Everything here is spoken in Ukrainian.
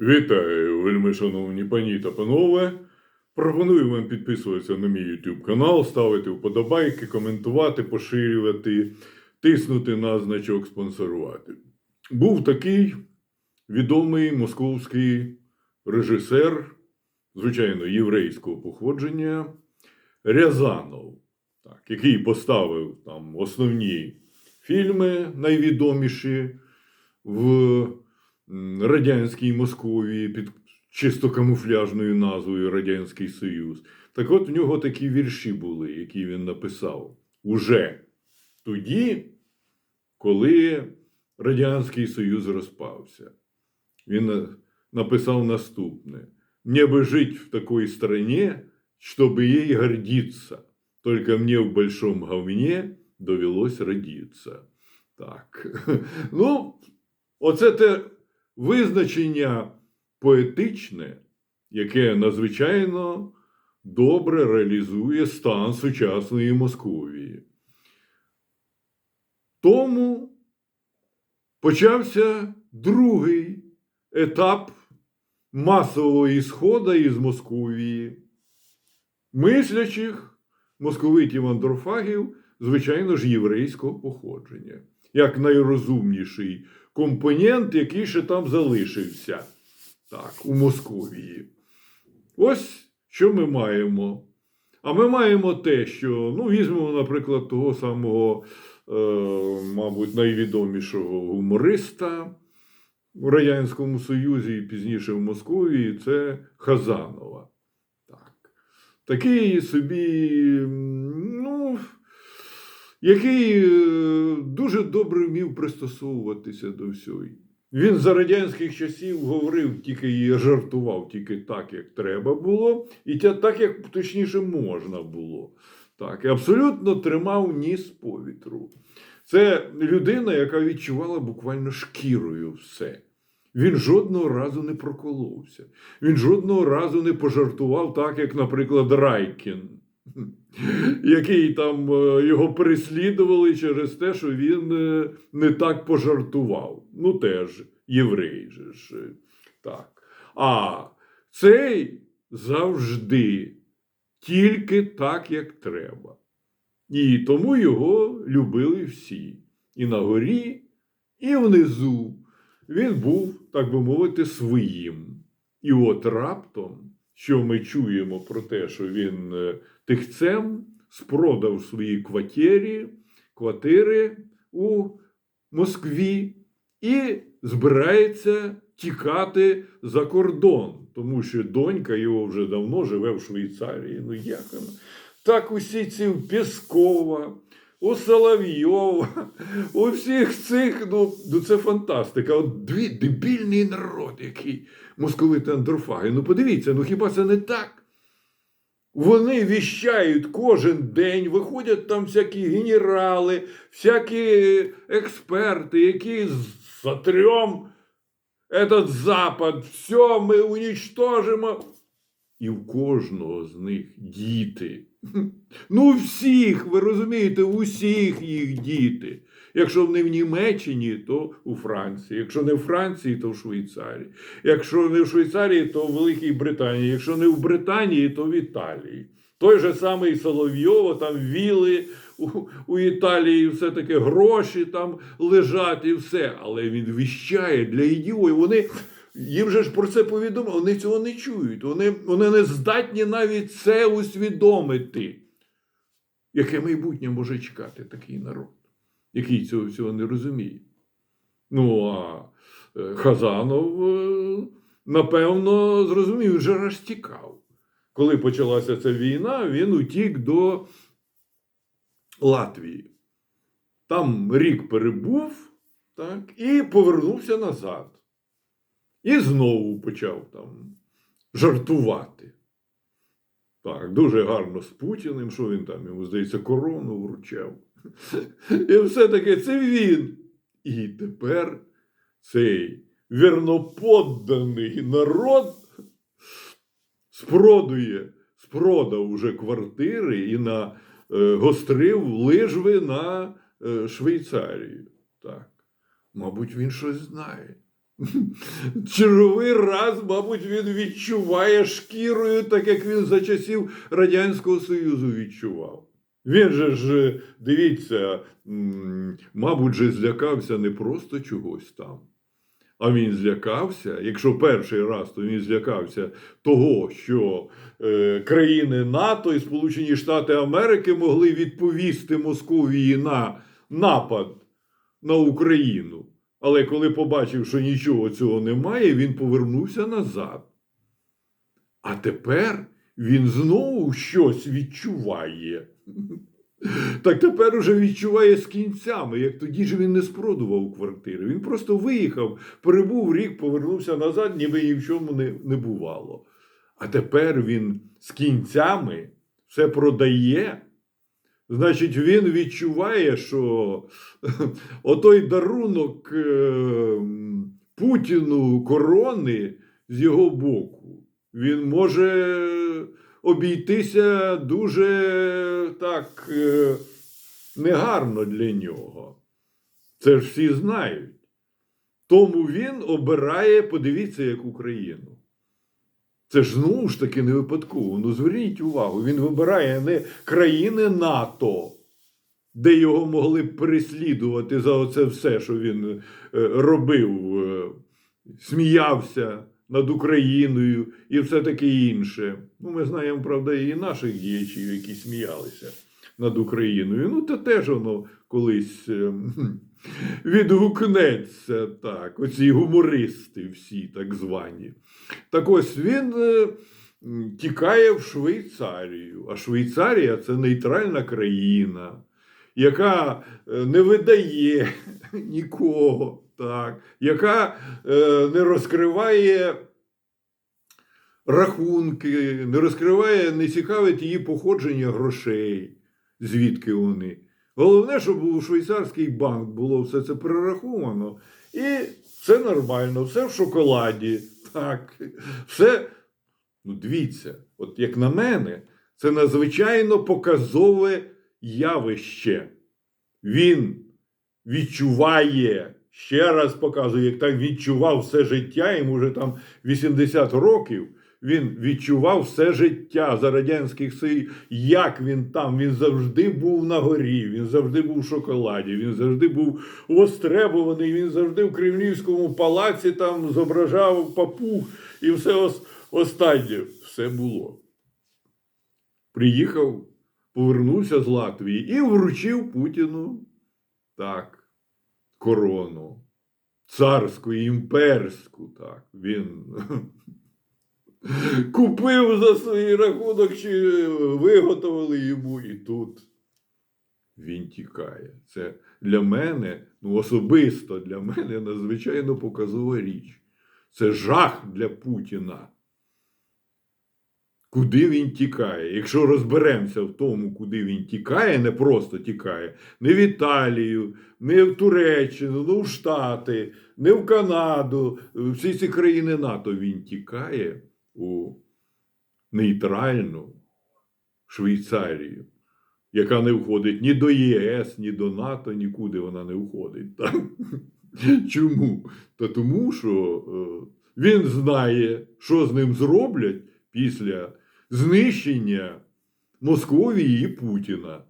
Вітаю, вельми шановні пані та панове. Пропоную вам підписуватися на мій YouTube канал, ставити вподобайки, коментувати, поширювати, тиснути на значок спонсорувати. Був такий відомий московський режисер, звичайно, єврейського походження Рязанов, так, який поставив там основні фільми найвідоміші в радянській Московії під чисто камуфляжною назвою Радянський Союз. Так от в нього такі вірші були, які він написав уже тоді, коли Радянський Союз розпався. Він написав наступне: «Мне бы жить в такой стране, чтобы ей гордиться. Только мне в большом говне довелось родиться. Так. Ну, оце те визначення поетичне, яке надзвичайно добре реалізує стан сучасної Московії. Тому почався другий етап масового ісходу із Московії, мислячих московитів андрофагів, звичайно ж, єврейського походження, як найрозумніший компонент, який ще там залишився так, у Московії. Ось що ми маємо. А ми маємо те, що, ну, візьмемо, наприклад, того самого, е, мабуть, найвідомішого гумориста у Радянському Союзі і пізніше в Московії, це Хазанова. Так. Такий собі, який е, дуже добре вмів пристосовуватися до всього. Він за радянських часів говорив тільки і жартував тільки так, як треба було, і так, як точніше можна було. Так, і абсолютно тримав ніс повітру. Це людина, яка відчувала буквально шкірою все. Він жодного разу не проколовся. Він жодного разу не пожартував так, як, наприклад, Райкін, який там е, його переслідували через те, що він е, не так пожартував. Ну, теж єврей же ж. е, Так. А цей завжди тільки так, як треба. І тому його любили всі. І на горі, і внизу. Він був, так би мовити, своїм. І от раптом, що ми чуємо про те, що він е, тихцем спродав свої квартири, квартири у Москві і збирається тікати за кордон, тому що донька його вже давно живе в Швейцарії. Ну як? Так усі ці Пєскова, у Соловйова, у всіх цих, ну, ну це фантастика. От дві дебільний народ, який московити андрофаги. Ну подивіться, ну хіба це не так? Вони віщають кожен день, виходять там всякі генерали, всякі експерти, які затрем этот Запад, все, ми уничтожимо. І в кожного з них діти. Ну, всіх, ви розумієте, у всіх їх діти. Якщо не в Німеччині, то у Франції. Якщо не в Франції, то в Швейцарії. Якщо не в Швейцарії, то в Великій Британії. Якщо не в Британії, то в Італії. Той же самий Соловйово, там віли у, у Італії, все-таки гроші там лежать і все. Але він віщає для ідіотів. Вони їм же ж про це повідомили, вони цього не чують. Вони, вони не здатні навіть це усвідомити. Яке майбутнє може чекати такий народ, який цього всього не розуміє. Ну, а е, Хазанов, е, напевно, зрозумів, він же аж тікав. Коли почалася ця війна, він утік до Латвії. Там рік перебув так, і повернувся назад. І знову почав там жартувати. Так, дуже гарно з Путіним, що він там, йому здається, корону вручав. І все-таки це він. І тепер цей вірноподданий народ спродує, спродав уже квартири і на, е, гострив лижви на е, Швейцарію. Так. Мабуть, він щось знає. Черговий раз, мабуть, він відчуває шкірою, так як він за часів Радянського Союзу відчував. Він же ж, дивіться, мабуть, же злякався не просто чогось там. А він злякався, якщо перший раз, то він злякався того, що е, країни НАТО і Сполучені Штати Америки могли відповісти Московії на напад на Україну. Але коли побачив, що нічого цього немає, він повернувся назад. А тепер він знову щось відчуває. Так тепер уже відчуває з кінцями, як тоді ж він не спродував квартири. Він просто виїхав, перебув рік, повернувся назад, ніби ні в чому не, не бувало. А тепер він з кінцями все продає. Значить, він відчуває, що отой дарунок е, Путіну корони з його боку, він може обійтися дуже так е, негарно для нього. Це ж всі знають. Тому він обирає, подивіться, як Україну. Це ж знову ж таки не випадково. Ну зверніть увагу, він вибирає не країни НАТО, де його могли б переслідувати за оце все, що він е, робив, е, сміявся над Україною і все таке інше. Ну, ми знаємо, правда, і наших діячів, які сміялися над Україною. Ну, то теж воно колись е, відгукнеться так, оці гумористи всі так звані. Так ось він е, тікає в Швейцарію, а Швейцарія це нейтральна країна, яка е, не видає нікого, так, яка не розкриває рахунки, не розкриває, не цікавить її походження грошей, звідки вони. Головне, щоб у швейцарський банк було все це перераховано. І все нормально, все в шоколаді. Так, все. Ну, дивіться, от як на мене, це надзвичайно показове явище. Він відчуває, ще раз показую, як так відчував все життя, йому вже там 80 років. Він відчував все життя за радянських сил, як він там. Він завжди був на горі, він завжди був в шоколаді, він завжди був востребуваний, він завжди в Кремлівському палаці там зображав папуг і все останнє. Все було. Приїхав, повернувся з Латвії і вручив Путіну так, корону. Царську, імперську, так. Він купив за свій рахунок, чи виготовили йому і тут. Він тікає. Це для мене, ну особисто для мене надзвичайно показова річ. Це жах для Путіна. Куди він тікає? Якщо розберемося в тому, куди він тікає, не просто тікає, не в Італію, не в Туреччину, не в Штати, не в Канаду, всі ці країни НАТО він тікає у нейтральну Швейцарію, яка не входить ні до ЄС, ні до НАТО, нікуди вона не входить. Так? Чому? Та тому, що е, він знає, що з ним зроблять після знищення Московії і Путіна.